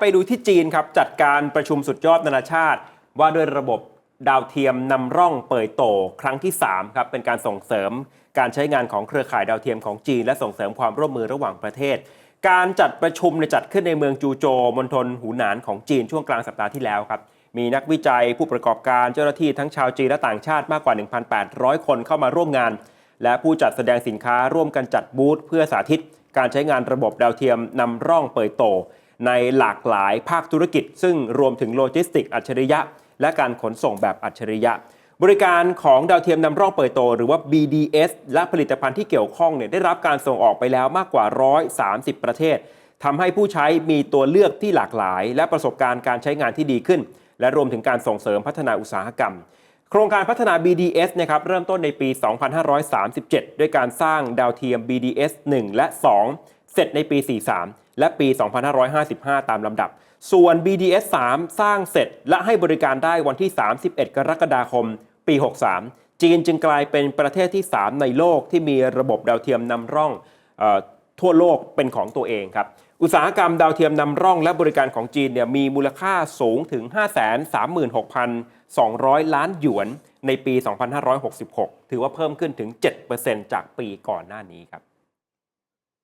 ไปดูที่จีนครับ จัดการประชุมสุดยอดนานาชาติ ว่าด้วยระบบดาวเทียมนำร่องเปิดโตครั้งที่ 3 ครับ เป็นการส่งเสริม การใช้งานของเครือข่ายดาวเทียมของจีน และส่งเสริมความร่วมมือระหว่างประเทศ การจัดประชุมจัดขึ้นในเมืองจูโจมณฑลหูหนานของจีนช่วงกลางสัปดาห์ที่แล้วครับมีนักวิจัยผู้ประกอบการเจ้าหน้าที่ทั้งชาวจีนและต่างชาติมากกว่า 1,800 คนเข้ามาร่วมงาน และผู้จัดแสดงสินค้าร่วมกันจัดบูธเพื่อสาธิต การใช้งานระบบดาวเทียมนำร่องเปิดโต ในหลากหลายภาคธุรกิจ ซึ่งรวมถึงโลจิสติกอัจฉริยะ และการขนส่งแบบอัจฉริยะ บริการของดาวเทียมนำร่องเปิดโต หรือว่า BDS และผลิตภัณฑ์ที่เกี่ยวข้องเนี่ยได้รับการส่งออกไปแล้วมากกว่า 130 ประเทศทำให้ผู้ใช้มีตัวเลือกที่หลากหลาย และประสบการณ์การใช้งานที่ดีขึ้น และรวมถึงการส่งเสริมพัฒนาอุตสาหกรรมโครงการพัฒนา BDS นะครับเริ่มต้นในปี 2537 ด้วยการสร้างดาวเทียม BDS 1 และ 2 เสร็จในปี 43 และปี 2555 ตามลำดับ ส่วน BDS 3 สร้างเสร็จและให้บริการได้วันที่ 31 กรกฎาคม ปี 63 จีนจึงกลายเป็นประเทศที่ 3 ในโลกที่มีระบบดาวเทียมนำร่องออทั่วโลกเป็นของตัวเองครับ อุตสาหกรรมดาวเทียมนำร่องและบริการของจีนเนี่ยมีมูลค่าสูงถึง 536,200 ล้านหยวนในปี 2566 ถือว่าเพิ่มขึ้นถึง 7%จากปีก่อนหน้านี้ครับ